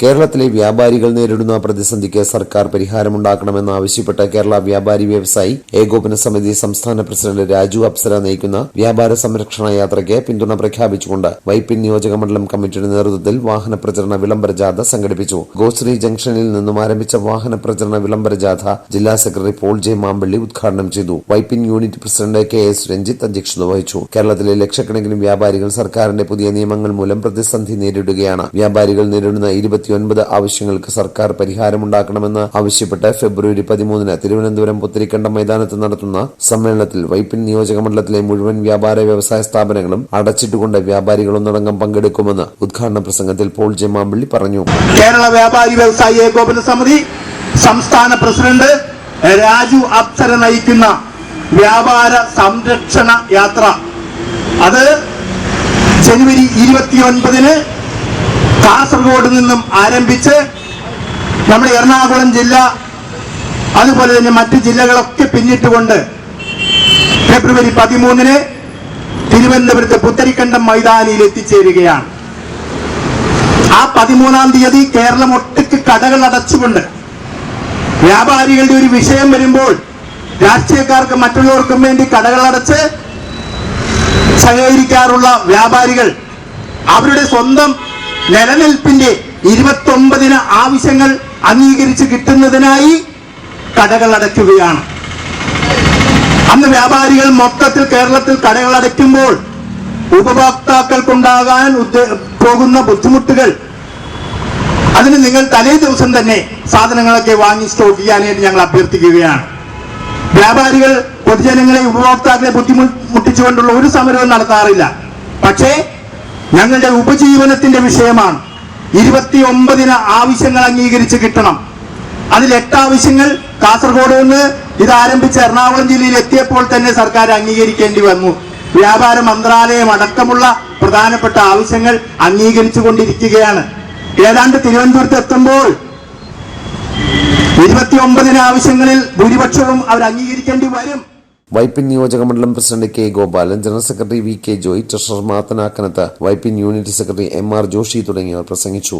കേരളത്തിലെ വ്യാപാരികൾ നേരിടുന്ന പ്രതിസന്ധിക്ക് സർക്കാർ പരിഹാരമുണ്ടാക്കണമെന്ന് ആവശ്യപ്പെട്ട് കേരള വ്യാപാരി വ്യവസായി ഏകോപന സമിതി സംസ്ഥാന പ്രസിഡന്റ് രാജു അപ്സര നയിക്കുന്ന വ്യാപാര സംരക്ഷണ യാത്രയ്ക്ക് പിന്തുണ പ്രഖ്യാപിച്ചുകൊണ്ട് വൈപ്പിൻ നിയോജക മണ്ഡലം കമ്മിറ്റിയുടെ നേതൃത്വത്തിൽ വാഹന പ്രചരണ വിളംബര ജാഥ സംഘടിപ്പിച്ചു. ഗോശ്രീ ജംഗ്ഷനിൽ നിന്നും ആരംഭിച്ച വാഹന പ്രചരണ വിളംബര ജാഥ ജില്ലാ സെക്രട്ടറി പോൾ ജെ മാമ്പള്ളി ഉദ്ഘാടനം ചെയ്തു. Vypin unit president K S Ranjith അധ്യക്ഷത വഹിച്ചു. കേരളത്തിലെ ലക്ഷക്കണക്കിന് വ്യാപാരികൾ സർക്കാരിന്റെ പുതിയ നിയമങ്ങൾ മൂലം പ്രതിസന്ധി നേരിടുകയാണ്. വ്യാപാരികൾ നേരിടുന്ന ഇരുപത്തിയൊൻപത് ആവശ്യങ്ങൾക്ക് സർക്കാർ പരിഹാരമുണ്ടാക്കണമെന്ന് ആവശ്യപ്പെട്ട് ഫെബ്രുവരി പതിമൂന്നിന് തിരുവനന്തപുരം പുത്തരിക്കണ്ടം മൈതാനത്ത് നടത്തുന്ന സമ്മേളനത്തിൽ വൈപ്പിൻ നിയോജക മണ്ഡലത്തിലെ മുഴുവൻ വ്യാപാര വ്യവസായ സ്ഥാപനങ്ങളും അടച്ചിട്ടുകൊണ്ട് വ്യാപാരികൾ ഒന്നടങ്കം പങ്കെടുക്കുമെന്ന് ഉദ്ഘാടന പ്രസംഗത്തിൽ പോൾ ജെ മാമ്പള്ളി പറഞ്ഞു. കേരള വ്യാപാരി വ്യവസായി ഏകോപന സമിതി സംസ്ഥാന പ്രസിഡന്റ് രാജു അപ്സര നയിക്കുന്ന വ്യാപാര സംരക്ഷണ യാത്ര. അത് ജനുവരി ഇരുപത്തിയൊൻപതിന് കാസർഗോഡ് നിന്നും ആരംഭിച്ച് നമ്മുടെ എറണാകുളം ജില്ല അതുപോലെ തന്നെ മറ്റ് ജില്ലകളൊക്കെ പിന്നിട്ടുകൊണ്ട് ഫെബ്രുവരി പതിമൂന്നിന് തിരുവനന്തപുരത്തെ പുത്തരിക്കണ്ടം മൈതാനിയിൽ എത്തിച്ചേരുകയാണ്. ആ പതിമൂന്നാം തീയതി കേരളം ഒട്ടുക്ക് കടകൾ അടച്ചുകൊണ്ട് വ്യാപാരികളുടെ ഒരു വിഷയം വരുമ്പോൾ രാഷ്ട്രീയക്കാർക്ക് മറ്റുള്ളവർക്കും വേണ്ടി കടകൾ അടച്ച് സഹകരിക്കാറുള്ള വ്യാപാരികൾ അവരുടെ സ്വന്തം നിലനിൽപ്പിന്റെ ഇരുപത്തി ഒമ്പതിന് ആവശ്യങ്ങൾ അംഗീകരിച്ച് കിട്ടുന്നതിനായി കടകൾ അടയ്ക്കുകയാണ്. അന്ന് വ്യാപാരികൾ മൊത്തത്തിൽ കേരളത്തിൽ കടകൾ അടയ്ക്കുമ്പോൾ ഉപഭോക്താക്കൾക്കുണ്ടാകാൻ പോകുന്ന ബുദ്ധിമുട്ടുകൾ. അതിന് നിങ്ങൾ തലേ ദിവസം തന്നെ സാധനങ്ങളൊക്കെ വാങ്ങി സ്റ്റോക്ക് ചെയ്യാനായിട്ട് ഞങ്ങൾ അഭ്യർത്ഥിക്കുകയാണ്. വ്യാപാരികൾ പൊതുജനങ്ങളെ ഉപഭോക്താക്കളെ ബുദ്ധിമുട്ടിച്ചുകൊണ്ടുള്ള ഒരു സമരവും നടത്താറില്ല. പക്ഷേ ഞങ്ങളുടെ ഉപജീവനത്തിന്റെ വിഷയമാണ്. ഇരുപത്തിയൊമ്പതിന് ആവശ്യങ്ങൾ അംഗീകരിച്ച് കിട്ടണം. അതിൽ എട്ട് ആവശ്യങ്ങൾ കാസർഗോഡ് നിന്ന് ഇത് ആരംഭിച്ച് എറണാകുളം ജില്ലയിൽ എത്തിയപ്പോൾ തന്നെ സർക്കാർ അംഗീകരിക്കേണ്ടി വന്നു. വ്യാപാര മന്ത്രാലയം അടക്കമുള്ള പ്രധാനപ്പെട്ട ആവശ്യങ്ങൾ അംഗീകരിച്ചു കൊണ്ടിരിക്കുകയാണ്. ഏതാണ്ട് തിരുവനന്തപുരത്ത് എത്തുമ്പോൾ ഇരുപത്തിയൊമ്പതിന് ആവശ്യങ്ങളിൽ ഭൂരിപക്ഷവും അവർ അംഗീകരിക്കേണ്ടി വരും. വൈപ്പിൻ നിയോജക മണ്ഡലം president K Gopalan general secretary V K Joy treasurer Mathanakkanath Vypin unit secretary M R Joshi തുടങ്ങിയവർ പ്രസംഗിച്ചു.